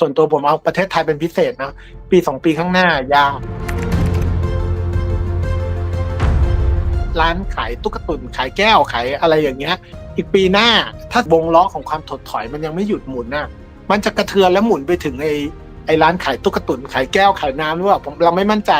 ส่วนตัวผมเอาประเทศไทยเป็นพิเศษนะปีสองปีข้างหน้ายากร้านขายตุ๊กตุนขายแก้วขายอะไรอย่างเงี้ย อีกปีหน้าถ้าวงล้อของความถดถอยมันยังไม่หยุดหมุนน่ะ มันจะกระเทือนและหมุนไปถึงไอ้ไอ้ร้านขายตุ๊กตุนขายแก้วขายน้ำหรือเปล่าผมเราไม่มั่นใจ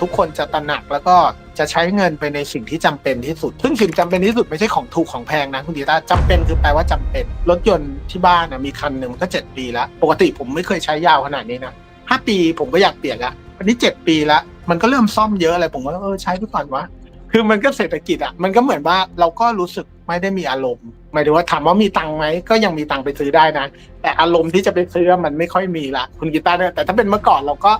ทุกคนจะตระหนักแล้วก็ จะใช้เงินไปในสิ่งที่จำเป็นที่สุด ซึ่งสิ่งจำเป็นที่สุดไม่ใช่ของถูกของแพงนะคุณดีตาจำเป็นคือแปลว่าจำเป็น รถยนต์ที่บ้านนะมีคันหนึ่งมันก็เจ็ดปีแล้ว ปกติผมไม่เคยใช้ยาวขนาดนี้นะห้าปีผมก็อยากเปลี่ยนละอันนี้เจ็ดปีล้วมันก็เริ่มซ่อมเยอะอะไรผมว่าเออใช้ไปก่อนวะคือมันก็เศรษฐกิจอะมันก็เหมือนว่าเราก็รู้สึกไม่ได้มีอารมณ์หมายถึงว่าถามว่ามีตังค์ไหมก็ยังมีตังค์ไปซื้อได้นะ แต่อารมณ์ที่จะไปซื้อมันไม่ค่อยมีละคุณกีตาร์เนี่ยแต่ถ้าเป็นเมื่อก่อนเราก็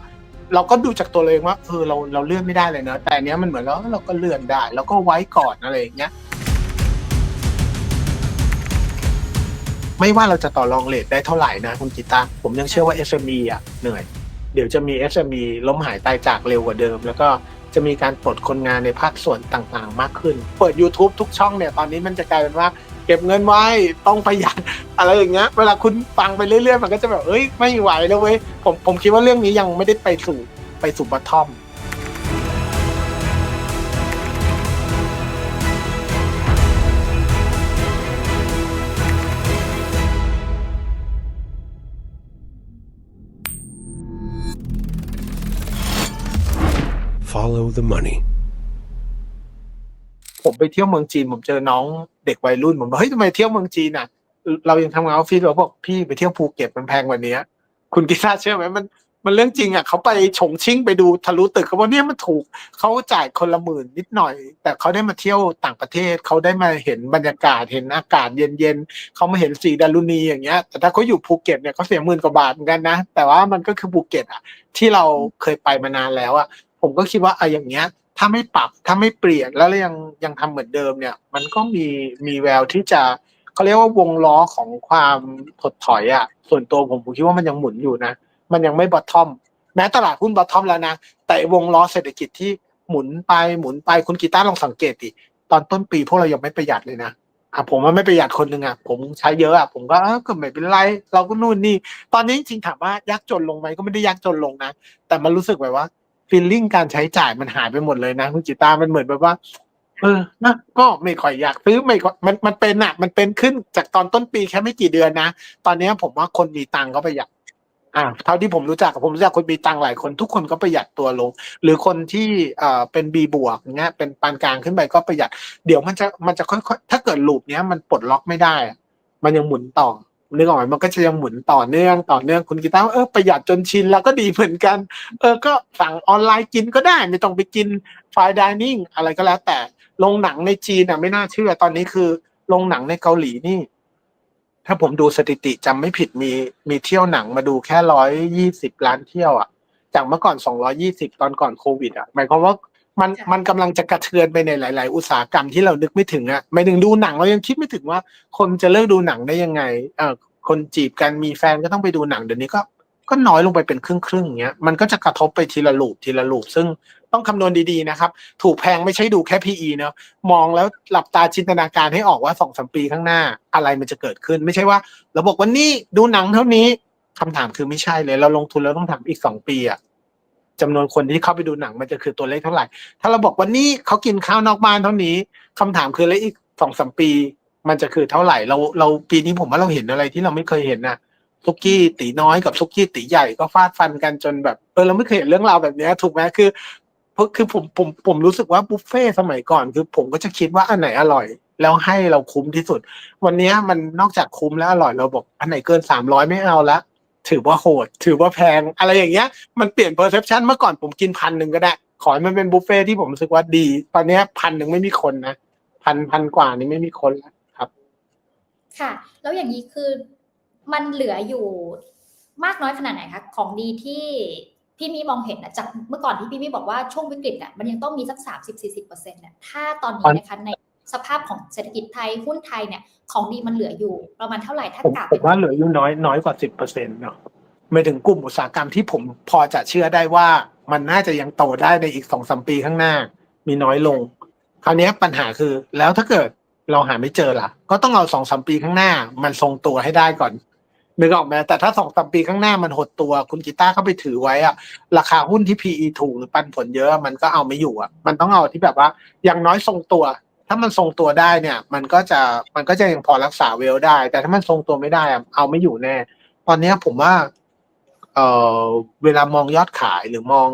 เราก็ดูจากตัวเราเองว่าเออเราเราเลื่อนไม่ได้เลยเนอะแต่อันเนี้ยมันเหมือนเราเราก็เลื่อนได้แล้วก็ไว้ก่อนอะไรอย่างเงี้ย ไม่ว่าเราจะต่อรองเลทได้เท่าไหร่นะคุณกีตาร์ผมยังเชื่อว่า SME อะเหนื่อย เดี๋ยวจะมี SME ล้มหายตายจากเร็วกว่าเดิม แล้วก็จะมีการปลดคนงานในภาคส่วนต่างๆ มากขึ้น เปิด YouTube ทุกช่องเนี่ยตอนนี้มันจะกลายเป็นว่า เก็บเงินไว้ต้องประหยัดอะไรอย่างเงี้ย เวลาคุณฟังไปเรื่อยๆ มันก็จะแบบเอ้ยไม่ไหวแล้วเว้ยผมผมคิดว่าเรื่องนี้ยังไม่ได้ไปสู่ไปสู่บัตทอม Follow the money. ผมไปเที่ยวเมืองจีน ผมเจอน้องเด็กวัยรุ่นผมบอกเฮ้ยทำไมเที่ยวเมืองจีนอะ เรายังทำงานออฟฟิศเราบอกพี่ไปเที่ยวภูเก็ตมันแพงกว่านี้คุณกิซ่าเชื่อไหมมันมันเรื่องจริงอะเขาไปฉงชิ่งไปดูทะลุตึกเขาบอกเนี่ยมันถูกเขาจ่ายคนละหมื่นนิดหน่อย แต่เขาได้มาเที่ยวต่างประเทศเขาได้มาเห็นบรรยากาศเห็นอากาศเย็นๆเขามาเห็นสีดารุณีอย่างเงี้ย แต่ถ้าเขาอยู่ภูเก็ตเนี่ยเขาเสียหมื่นกว่าบาทเหมือนกันนะ แต่ว่ามันก็คือภูเก็ตอะที่เราเคยไปมานานแล้วอะผมก็คิดว่าอะอย่างเงี้ย ถ้าไม่ปรับถ้าไม่เปลี่ยนแล้วยังยังทำเหมือนเดิมเนี่ย มันก็มีมีแววที่จะเขาเรียกว่าวงล้อของความถดถอยอะ่ะ ส่วนตัวผมผมคิดว่ามันยังหมุนอยู่นะ มันยังไม่บอททอม แม้ตลาดหุ้นบอททอมแล้วนะ แต่วงล้อเศรษฐกิจที่หมุนไปหมุนไปคุณกีตาร์ลองสังเกตดิตอนต้นปีพวกเรายังไม่ประหยัดเลยนะอะผมว่าไม่ประหยัดคนหนึ่งอะผมใช้เยอะอะผมก็เออก็ไม่เป็นไร เราก็นู่นนี่ ตอนนี้จริงๆถามว่ายากจนลงไหมก็ไม่ได้ยากจนลงนะ แต่มันรู้สึกแบบว่า ฟีลลิ่งการใช้จ่ายมันหายไปหมดเลยนะคุณจิตามันเหมือนแบบว่า เออนะก็ไม่ค่อยอยากซื้อไม่ค่อยมันมันเป็นอะมันเป็นขึ้นจากตอนต้นปีแค่ไม่กี่เดือนนะ ตอนนี้ผมว่าคนมีตังค์ก็ประหยัดอ่าเท่าที่ผมรู้จักผมรู้จักคนมีตังค์หลายคนทุกคนก็ประหยัดตัวลง หรือคนที่เอ่อเป็น B บวกเงี้ยเป็นปานกลางขึ้นไปก็ประหยัด เดี๋ยวมันจะมันจะค่อยๆถ้าเกิดลูปเนี้ยมันปลดล็อกไม่ได้ มันยังหมุนต่อ นึกออกไหมมันก็จะยังหมุนต่อเนื่องต่อเนื่องคุณกีตาร์ว่าเออประหยัดจนชินแล้วก็ดีเหมือนกัน เออก็สั่งออนไลน์กินก็ได้ ไม่ต้องไปกินไฟดิเนิ่งอะไรก็แล้ว แต่โรงหนังในจีนอะไม่น่าเชื่อตอนนี้คือโรงหนังในเกาหลีนี่ ถ้าผมดูสถิติจำไม่ผิดมีมีเที่ยวหนังมาดูแค่ร้อยยี่สิบล้านเที่ยวอะจากเมื่อก่อนสองร้อยี่สิบตอนก่อนโควิดอะหมายความว่า มันค่ะมันกำลังจะกระเทือนไปในหลาย ๆ อุตสาหกรรมที่เรานึกไม่ถึงอะหมายถึงดูหนังเรายังคิดไม่ถึงว่า คนจะเลิกดูหนังได้ยังไงเออคนจีบกันมีแฟนก็ต้องไปดูหนังเดี๋ยวนี้ก็ก็น้อยลงไปเป็นครึ่งครึ่งๆอย่างเงี้ยมันก็จะกระทบไปทีละลูปทีละลูปซึ่งต้องคำนวณดีๆนะครับ ถูกแพงไม่ใช่ดูแค่ PE เนอะมองแล้วหลับตาจินตนาการให้ออกว่าสองสมปีข้างหน้าอะไรมันจะเกิดขึ้น ไม่ใช่ว่าเราบอกว่านี่ดูหนังเท่านี้คำถามคือไม่ใช่เลย เราลงทุนแล้วต้องทำอีกสองปีอะ จำนวนคนที่เข้าไปดูหนังมันจะคือตัวเลขเท่าไหร่ ถ้าเราบอกว่านี่เขากินข้าวนอกบ้านเท่านี้คำถามคือแล้วอีกสองสามปี มันจะคือเท่าไหร่เราเราปีนี้ผมว่าเราเห็นอะไรที่เราไม่เคยเห็นนะซุกี้ตีน้อยกับซุกี้ตีใหญ่ก็ฟาดฟันกันจนแบบเออเราไม่เคยเห็นเรื่องราวแบบนี้ถูกไหมคือเพราะคือผมผมผมรู้สึกว่าบุฟเฟ่ต์สมัยก่อน คือผมก็จะคิดว่าอันไหนอร่อย แล้วให้เราคุ้มที่สุด วันนี้มันนอกจากคุ้มแล้วอร่อยเราบอก อันไหนเกินสามร้อยไม่เอาละ ถือว่าโหด ถือว่าแพง อะไรอย่างเงี้ย มันเปลี่ยนเพอร์เซพชันเมื่อก่อนผมกินพันหนึ่งก็ได้ ขอให้มันเป็นบุฟเฟ่ต์ที่ผมรู้สึกว่าดี ตอนเนี้ยพันหนึ่งไม่มีคนนะพันพันกว่านี่ไม่มีคนแล้วครับ ค่ะ แล้วอย่างนี้คือมันเหลืออยู่มากน้อยขนาดไหนคะของดีที่พี่มีมองเห็นนะจากเมื่อก่อนที่พี่มีบอกว่าช่วงวิกฤตอะมันยังต้องมีสักสามสิบสี่สิบเปอร์เซ็นต์เนี่ยถ้าตอนนี้นะคะใน สภาพของเศรษฐกิจไทยหุ้นไทยเนี่ยของดีมันเหลืออยู่ ประมาณเท่าไหร่ถ้าผมกลับผมว่าเหลืออยู่น้อยน้อยกว่าสิบเปอร์เซ็นต์เนาะไม่ถึงกลุ่มอุตสาหกรรมที่ผมพอจะเชื่อได้ว่ามันน่าจะยังโตได้ในอีกสองสามปีข้างหน้า มีน้อยลง คราวนี้ปัญหาคือแล้วถ้าเกิดเราหาไม่เจอล่ะ ก็ต้องเอาสองสามปีข้างหน้า มันทรงตัวให้ได้ก่อนนึกออกไหมแต่ถ้าสองสามปีข้างหน้ามันหดตัวคุณกีตาร์เข้าไปถือไว้อะราคาหุ้นที่ PE ถูกหรือปันผลเยอะมันก็เอาไม่อยู่อะมันต้องเอาที่แบบว่าอย่างน้อยทรงตัว ถ้ามันทรงตัวได้เนี่ย มันก็จะมันก็จะยังพอรักษาเวลได้ แต่ถ้ามันทรงตัวไม่ได้อะเอาไม่อยู่แน่ ตอนนี้ผมว่าเออเวลามองยอดขายหรือมอง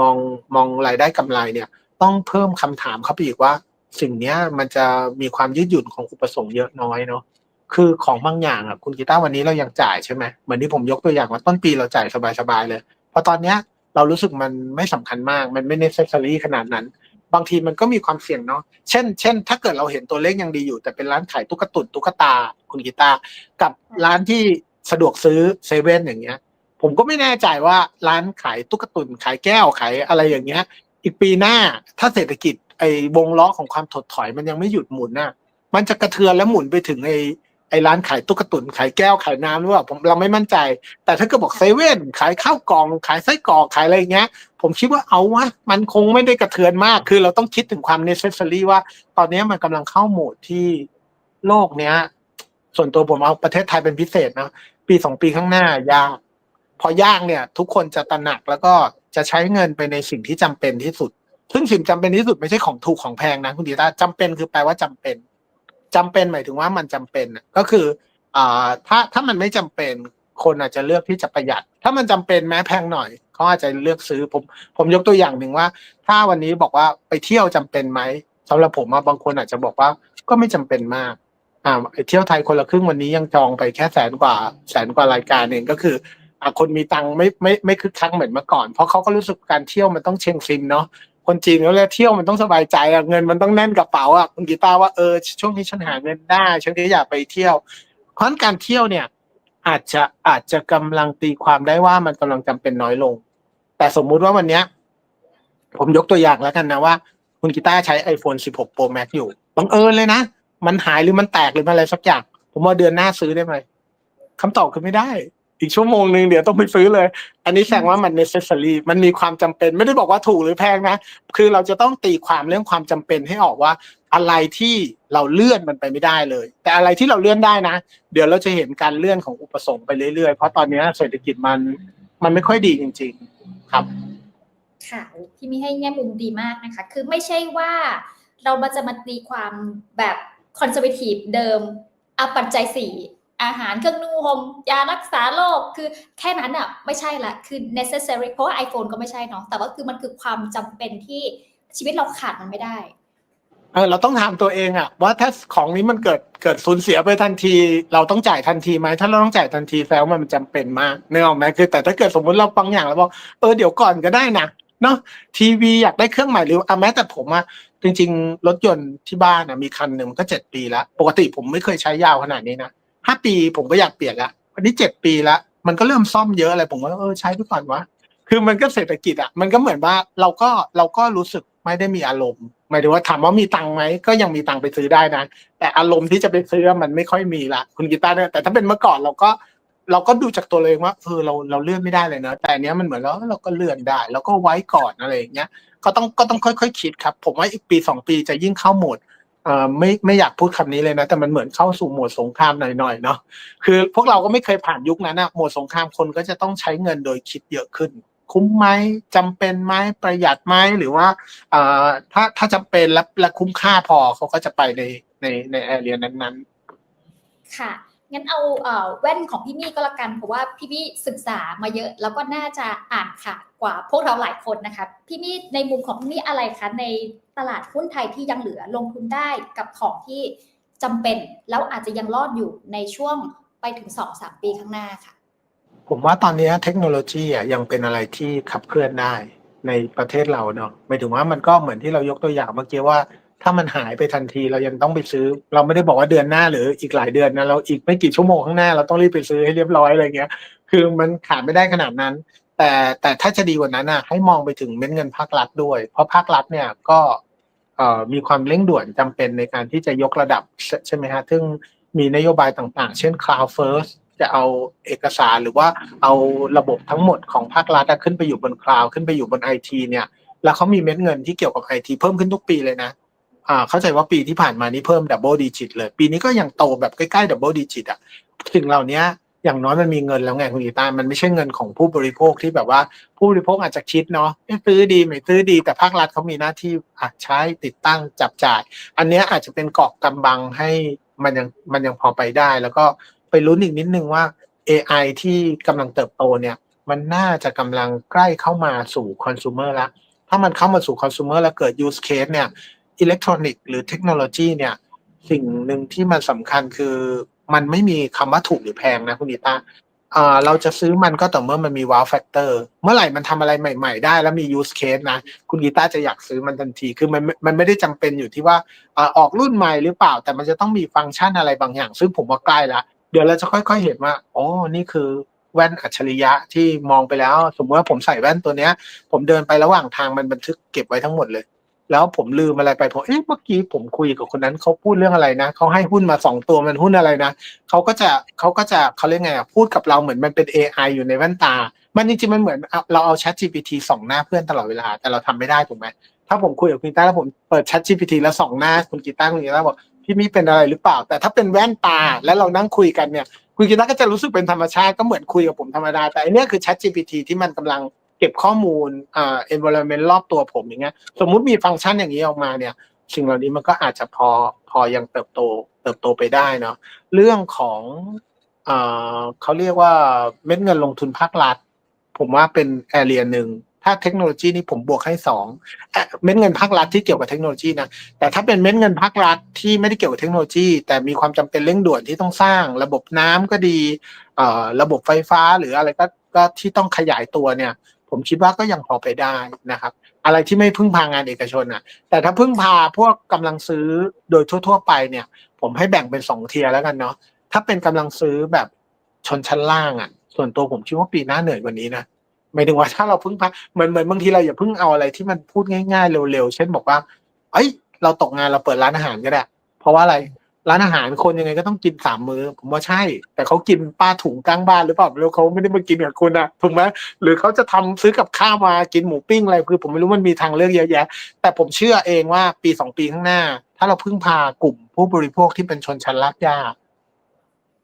มองมองรายได้กำไรเนี่ย ต้องเพิ่มคำถามเข้าไปอีกว่า สิ่งเนี้ยมันจะมีความยืดหยุ่นของอุปสงค์เยอะน้อยเนาะคือของบางอย่างอะคุณกีตาร์วันนี้เรายังจ่ายใช่ไหมเหมือนที่ผมยกตัวอย่างว่าต้นปีเราจ่ายสบายๆเลยเพราะตอนเนี้ยเรารู้สึกมันไม่สำคัญมาก มันไม่เนเซสซอรี่ขนาดนั้น บางทีมันก็มีความเสี่ยงเนาะเช่น เช่น ถ้าเกิดเราเห็นตัวเลขยังดีอยู่ แต่เป็นร้านขายตุ๊กตุนตุ๊กตาคุณกีตาร์กับร้านที่สะดวกซื้อเซเว่นอย่างเงี้ย ผมก็ไม่แน่ใจว่าร้านขายตุ๊กตุนขายแก้วขายอะไรอย่างเงี้ย อีกปีหน้าถ้าเศรษฐกิจไอ้วงล้อของความถดถอยมันยังไม่หยุดหมุนน่ะมันจะกระเทือนและหมุนไปถึงไอ้ไอ้ร้านขายตุ๊กตุนขายแก้วขายน้ำหรือเปล่าผมเราไม่มั่นใจ แต่ถ้าเกิดบอกเซเว่นขายข้าวกล่อง ขายไส้กรอกขายอะไรอย่างเงี้ย ผมคิดว่าเอาวะมันคงไม่ได้กระเทือนมาก คือเราต้องคิดถึงความ necessary ว่า ตอนนี้มันกำลังเข้าโหมดที่โลกเนี้ย ส่วนตัวผมเอาประเทศไทยเป็นพิเศษนะปีสองปีข้างหน้ายากพอยากเนี่ย ทุกคนจะตระหนักแล้วก็จะใช้เงินไปในสิ่งที่จำเป็นที่สุด ซึ่งสิ่งจำเป็นที่สุดไม่ใช่ของถูกของแพงนะคุณดีตาจำเป็นคือแปลว่าจำเป็น จำเป็นหมายถึงว่ามันจำเป็นก็คืออ่าถ้าถ้ามันไม่จำเป็นคนอาจจะเลือกที่จะประหยัด ถ้ามันจำเป็นแม้แพงหน่อยเขาอาจจะเลือกซื้อผมผมยกตัวอย่างหนึ่งว่า ถ้าวันนี้บอกว่าไปเที่ยวจำเป็นไหมสำหรับผมบางคนอาจจะบอกว่าก็ไม่จำเป็นมากอ่าเที่ยวไทยคนละครึ่งวันนี้ยังจองไปแค่แสนกว่าแสนกว่ารายการเองก็คืออ่าคนมีตังค์ไม่ไม่ไม่คึกคักเหมือนเมื่อก่อน เพราะเขาก็รู้สึกการเที่ยวมันต้องเชงซิมเนาะ คนจีนเขาเรียกเที่ยวมันต้องสบายใจอะเงินมันต้องแน่นกระเป๋าอะคุณกีตาร์ว่าเออช่วงนี้ฉันหาเงินได้ฉันก็อยากไปเที่ยวเพราะฉะนั้นการเที่ยวเนี่ย อาจจะอาจจะกำลังตีความได้ว่ามันกำลังจำเป็นน้อยลง แต่สมมุติว่าวันเนี้ย ผมยกตัวอย่างแล้วกันนะว่า คุณกีตาร์ใช้ iPhone 16 Pro Max อยู่บังเอิญเลยนะ มันหายหรือมันแตกหรือมันอะไรสักอย่าง ผมว่าเดือนหน้าซื้อได้ไหมคำตอบคือไม่ได้ อีกชั่วโมงหนึ่งเดี๋ยวต้องไปซื้อเลย อันนี้แสดงว่ามัน necessary มันมีความจำเป็น ไม่ได้บอกว่าถูกหรือแพงนะ คือเราจะต้องตีความเรื่องความจำเป็นให้ออกว่า อะไรที่เราเลื่อนมันไปไม่ได้เลย แต่อะไรที่เราเลื่อนได้นะ เดี๋ยวเราจะเห็นการเลื่อนของอุปสงค์ไปเรื่อยๆ เพราะตอนนี้เศรษฐกิจมันมันไม่ค่อยดีจริง ๆ ครับ ค่ะที่มีให้แง่มุมดีมากนะคะ คือไม่ใช่ว่าเรามาจะมาตีความแบบคอนเซอร์วทีฟเดิมเอาปัจจัยสี่ อาหารเครื่องนุ่งห่มยารักษาโรคคือแค่นั้นอะไม่ใช่ละคือ necessary เพราะว่า iPhone ก็ไม่ใช่เนาะแต่ว่าคือมันคือความจำเป็นที่ชีวิตเราขาดมันไม่ได้เออเราต้องถามตัวเองอะว่าถ้าของนี้มันเกิดเกิดสูญเสียไปทันที เราต้องจ่ายทันทีไหมถ้าเราต้องจ่ายทันทีแสดงว่ามันจำเป็นมากเนึกออกไหมคือแต่ถ้าเกิดสมมติเราบางอย่างเราบอกเออเดี๋ยวก่อนก็ได้นะเนาะทีวีอยากได้เครื่องใหม่หรืออะแม้แต่ผมอะจริง ๆ รถยนต์ที่บ้านอะมีคันหนึ่งมันก็เจ็ดปีแล้ว ปกติผมไม่เคยใช้ยาวขนาดนี้นะ ห้าปีผมก็อยากเปลี่ยนละวันนี้เจ็ดปีแล้วมันก็เริ่มซ่อมเยอะอะไรผมว่าเออใช้ไปก่อนวะคือมันก็เศรษฐกิจอะมันก็เหมือนว่าเราก็เราก็รู้สึกไม่ได้มีอารมณ์หมายถึงว่าถามว่ามีตังค์ไหมก็ยังมีตังค์ไปซื้อได้นะ แต่อารมณ์ที่จะไปซื้อมันไม่ค่อยมีละคุณกีตาร์เนี่ยแต่ถ้าเป็นเมื่อก่อนเราก็เราก็ดูจากตัวเองว่าเออเราเราเลื่อนไม่ได้เลยเนอะแต่อันเนี้ยมันเหมือนแล้วเราก็เลื่อนได้ แล้วก็ไว้ก่อนอะไรอย่างเงี้ยก็ต้องก็ต้องค่อยๆคิดครับ ผมว่าอีกปีสองปีจะยิ่งเข้าโหมด ไม่ไม่อยากพูดคำนี้เลยนะ แต่มันเหมือนเข้าสู่โหมดสงครามหน่อยๆเนาะคือพวกเราก็ไม่เคยผ่านยุคนั้นอะโหมดสงครามคนก็จะต้องใช้เงินโดยคิดเยอะขึ้น คุ้มไหมจำเป็นไหมประหยัดไหมหรือว่าถ้าถ้าจำเป็นและและคุ้มค่าพอเขาก็จะไปในในในแอเรียนั้นค่ะ งั้นเอาเอ่อแว่นของพี่มี่ก็แล้วกัน เพราะว่าพี่มี่ศึกษามาเยอะ แล้วก็น่าจะอ่านค่ะกว่าพวกเราหลายคนนะคะ พี่มี่ในมุมของพี่มี่อะไรคะในตลาดหุ้นไทยที่ยังเหลือลงทุนได้กับของที่จำเป็น แล้วอาจจะยังรอดอยู่ในช่วงไปถึงสองสามปีข้างหน้าค่ะ ผมว่าตอนนี้เทคโนโลยีอะยังเป็นอะไรที่ขับเคลื่อนได้ในประเทศเราเนาะหมายถึงว่ามันก็เหมือนที่เรายกตัวอย่างเมื่อกี้ว่า ถ้ามันหายไปทันทีเรายังต้องไปซื้อ เราไม่ได้บอกว่าเดือนหน้าหรืออีกหลายเดือนนะเราอีกไม่กี่ชั่วโมงข้างหน้า เราต้องรีบไปซื้อให้เรียบร้อยอะไรเงี้ย คือมันขาดไม่ได้ขนาดนั้น แต่แต่ถ้าจะดีกว่านั้นอะ ให้มองไปถึงเม็ดเงินภาครัฐด้วย เพราะภาครัฐเนี่ยก็เอ่อมีความเร่งด่วนจำเป็นในการที่จะยกระดับใช่ไหมฮะซึ่งมีนโยบายต่างๆ เช่น cloud first จะเอาเอกสารหรือว่าเอาระบบทั้งหมดของภาครัฐขึ้นไปอยู่บนคลาวขึ้นไปอยู่บนไอทีเนี่ย แล้วเขามีเม็ดเงินที่เกี่ยวกับไอทีเพิ่มขึ้นทุกปีเลยนะ เข้าใจว่าปีที่ผ่านมานี่เพิ่มดับเบิลดิจิตเลย ปีนี้ก็ยังโตแบบใกล้ๆดับเบิลดิจิตอะสิ่งเหล่านี้อย่างน้อยมันมีเงินแล้วไงคุณกีตามันไม่ใช่เงินของผู้บริโภคที่แบบว่าผู้บริโภคอาจจะคิดเนาะซื้อดีไม่ซื้อดี แต่ภาครัฐเขามีหน้าที่อใช้ติดตั้งจับจ่าย อันนี้อาจจะเป็นเกาะกำบังให้มันยังมันยังพอไปได้ แล้วก็ไปลุ้นอีกนิดนึงว่า AI ที่กำลังเติบโตเนี่ยมันน่าจะกำลังใกล้เข้ามาสู่คอน sumer แล้วถ้ามันเข้ามาสู่คอน sumer แล้วเกิด use case เนี่ย อิเล็กทรอนิกส์หรือเทคโนโลยีเนี่ย สิ่งหนึ่งที่มันสำคัญคือมันไม่มีคำว่าถูกหรือแพงนะคุณนิตาเราจะซื้อมันก็ต่อเมื่อมันมี wow factor เมื่อไหร่มันทำอะไรใหม่ ๆ ได้แล้วมี use case นะ คุณกีตาจะอยากซื้อมันทันทีคือมันมันไม่ได้จำเป็นอยู่ที่ว่าอ่าออกรุ่นใหม่หรือเปล่า แต่มันจะต้องมีฟังก์ชันอะไรบางอย่าง ซึ่งผมว่าใกล้ละเดี๋ยวเราจะค่อยๆเห็นว่าอ๋อนี่คือแว่นอัจฉริยะที่มองไปแล้ว สมมติว่าผมใส่แว่นตัวเนี้ย ผมเดินไประหว่างทางมันบันทึกเก็บไว้ทั้งหมดเลย แล้วผมลืมอะไรไปผมเอ๊ะเมื่อกี้ผมคุยกับคนนั้นเขาพูดเรื่องอะไรนะเขาให้หุ้นมาสองตัวมันหุ้นอะไรนะเขาก็จะเขาก็จะเขาเรียกไงอะพูดกับเราเหมือนมันเป็น AI อยู่ในแว่นตา มันจริงๆมันเหมือนเราเอา Chat GPT ส่องหน้าเพื่อนตลอดเวลา แต่เราทำไม่ได้ถูกไหมถ้าผมคุยกับคุณกีตาร์แล้วผมเปิด Chat GPT แล้วส่องหน้าคุณกีตาร์คุณกีตาร์บอกพี่มีเป็นอะไรหรือเปล่า แต่ถ้าเป็นแว่นตาแล้วเรานั่งคุยกันเนี่ยคุณกีตาร์ก็จะรู้สึกเป็นธรรมชาติก็เหมือนคุยกับผมธรรมดาแต่อันนี้คือ Chat GPT ที่มันกำลัง เก็บข้อมูลอ่า environment รอบตัวผมอย่างเงี้ย สมมุติมีฟังก์ชันอย่างนี้ออกมาเนี่ยสิ่งเหล่านี้มันก็อาจจะพอพอยังเติบโตเติบโตไปได้เนาะเรื่องของเอ่อเขาเรียกว่าเม็ดเงินลงทุนภาครัฐ ผมว่าเป็นแอเรียหนึ่งถ้าเทคโนโลยีนี่ผมบวกให้สองเม็ดเงินภาครัฐที่เกี่ยวกับเทคโนโลยีนะแต่ถ้าเป็นเม็ดเงินภาครัฐที่ไม่ได้เกี่ยวกับเทคโนโลยี แต่มีความจำเป็นเร่งด่วนที่ต้องสร้าง ระบบน้ำก็ดีระบบไฟฟ้าหรืออะไรก็ก็ที่ต้องขยายตัวเนี่ย ผมคิดว่าก็ยังพอไปได้นะครับ อะไรที่ไม่พึ่งพางานเอกชนอะ แต่ถ้าพึ่งพาพวกกำลังซื้อโดยทั่ว ๆ ไปเนี่ย ผมให้แบ่งเป็นสองเทียร์แล้วกันเนาะถ้าเป็นกำลังซื้อแบบชนชั้นล่างอะ ส่วนตัวผมคิดว่าปีหน้าเหนื่อยกว่านี้นะหมายถึงว่าถ้าเราพึ่งพาเหมือนเหมือนบางทีเราอย่าพึ่งเอาอะไรที่มันพูดง่าย ๆ เร็วๆเช่นบอกว่า เอ้ย เราตกงานเราเปิดร้านอาหารก็ได้ เพราะว่าอะไร ร้านอาหารคนยังไงก็ต้องกินสามมื้อผมว่าใช่ แต่เขากินป้าถุงกลางบ้านหรือเปล่าไม่รู้เขาไม่ได้มากินกับคุณอะถูกไหมหรือเขาจะทำซื้อกับข้าวมากินหมูปิ้งอะไรคือผมไม่รู้มันมีทางเลือกเยอะแยะ แต่ผมเชื่อเองว่าปีสองปีข้างหน้า ถ้าเราพึ่งพากลุ่มผู้บริโภคที่เป็นชนชั้นรากหญ้า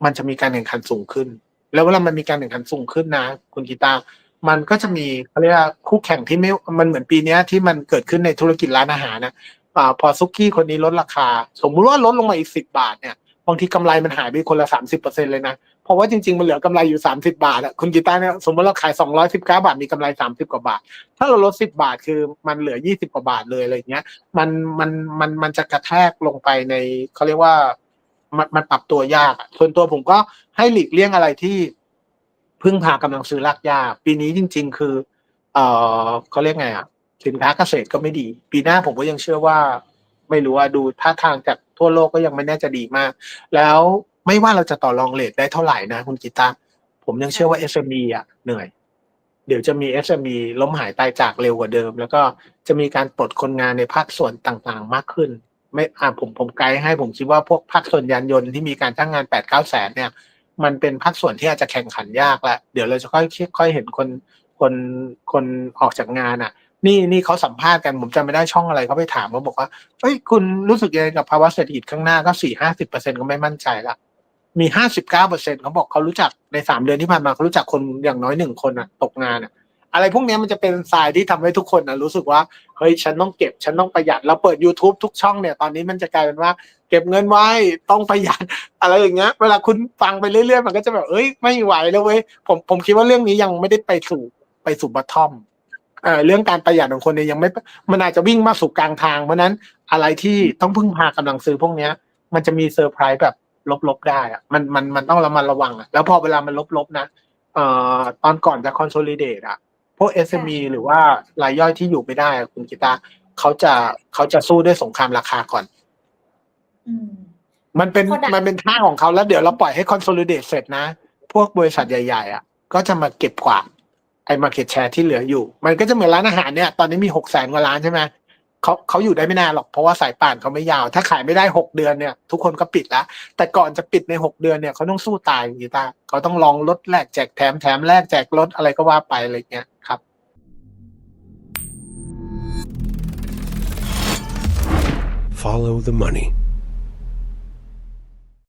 มันจะมีการแข่งขันสูงขึ้น แล้วเวลามันมีการแข่งขันสูงขึ้นนะ คุณกีตาร์มันก็จะมีเขาเรียกว่าคู่แข่งที่ไม่ มันเหมือนปีนี้ที่มันเกิดขึ้นในธุรกิจร้านอาหารนะ อ่าพอซุกี้คนนี้ลดราคา สมมุติว่าลดลงมาอีกสิบาทเนี่ยบางทีกำไรมันหายไปคนละสามสิบเปอร์เซ็นเลยนะ เพราะว่าจริงๆ มันเหลือกำไรอยู่สามสิบาทอะคุณกีตาร์เนี่ยสมมติเราขายสองร้อยสิบเก้าบาทมีกำไรสามสิบกว่าบาท ถ้าเราลดสิบาทคือมันเหลือยี่สิบกว่าบาทเลยอะไรเงี้ย มันมันมันมันจะกระแทกลงไปในเขาเรียกว่ามันมันปรับตัวยากส่วนตัวผมก็ให้หลีกเลี่ยงอะไรที่พึ่งพากำลังซื้อรากหญ้าปีนี้จริง ๆ คือ เออเขาเรียกไงอะ สินค้าเกษตรก็ไม่ดี ปีหน้าผมก็ยังเชื่อว่า ไม่รู้ว่าดูท่าทางจากทั่วโลกก็ยังไม่น่าจะดีมาก แล้วไม่ว่าเราจะต่อรองเลทได้เท่าไหร่นะคุณกีตาผมยังเชื่อว่า SME อะเหนื่อย เดี๋ยวจะมี SME ล้มหายตายจากเร็วกว่าเดิม แล้วก็จะมีการปลดคนงานในภาคส่วนต่างๆ มากขึ้น ไม่อ่าผมผมไกด์ให้ผมคิดว่าพวกภาคส่วนยานยนต์ที่มีการจ้างงานแปดเก้าแสนเนี่ย มันเป็นภาคส่วนที่อาจจะแข่งขันยากแล้วเดี๋ยวเราจะค่อยค่อยเห็นคนคนคนออกจากงานอะ นี่นี่เขาสัมภาษณ์กันผมจำไม่ได้ช่องอะไรเขาไปถามเขาบอกว่าเฮ้ยคุณรู้สึกยังไงกับภาวะเศรษฐกิจข้างหน้าก็สี่ห้าสิบเปอร์เซ็นก็ไม่มั่นใจละมีห้าสิบเก้าเปอร์เซ็นเขาบอกเขารู้จักในสามเดือนที่ผ่านมาเขารู้จักคนอย่างน้อยหนึ่งคนอะตกงานอะอะไรพวกนี้มันจะเป็นทรายที่ทำให้ทุกคนนะรู้สึกว่าเฮ้ยฉันต้องเก็บฉันต้องประหยัดเราเปิด YouTube ทุกช่องเนี่ยตอนนี้มันจะกลายเป็นว่า เก็บเงินไว้ต้องประหยัดอะไรอย่างเงี้ย เวลาคุณฟังไปเรื่อยๆ มันก็จะแบบเอ้ยไม่ไหวแล้วเว้ยผมผมคิดว่าเรื่องนี้ยังไม่ได้ไปสู่ไปสู่บัตทอม เอ่อเรื่องการประหยัดของคนเนี่ยยังไม่มันอาจจะวิ่งมาสู่กลางทางเพราะฉะนั้นอะไรที่ต้องพึ่งพากำลังซื้อพวกเนี้ย มันจะมีเซอร์ไพรส์แบบลบๆได้อะมันมันมันต้องระมัดระวังอะแล้วพอเวลามันลบๆนะเอ่อตอนก่อนจะคอนโซลิเดตอะพวก SME หรือว่ารายย่อยที่อยู่ไม่ได้อะคุณกีตาร์เขาจะเขาจะสู้ด้วยสงครามราคาก่อนอืมมันเป็น Product มันเป็นท่าของเขาแล้วเดี๋ยวเราปล่อยให้คอนโซลิเดตเสร็จนะ พวกบริษัทใหญ่ ๆ อะ ก็จะมาเก็บกวาดไอ้มาเก็ตแชร์ที่เหลืออยู่ มันก็จะเหมือนร้านอาหารเนี่ย ตอนนี้มีหกแสนกว่าร้านใช่ไหมเขาเขาอยู่ได้ไม่นานหรอกเพราะว่าสายป่านเขาไม่ยาว ถ้าขายไม่ได้หกเดือนเนี่ย ทุกคนก็ปิดล้วแต่ก่อนจะปิดในหกเดือนเนี่ยเขาต้องสู้ตายอย่างนี้ตาเขาต้องลองลดแลกแจกแถมแถมแลกแจกลดอะไรก็ว่าไปอะไรเงี้ยครับ Follow the money.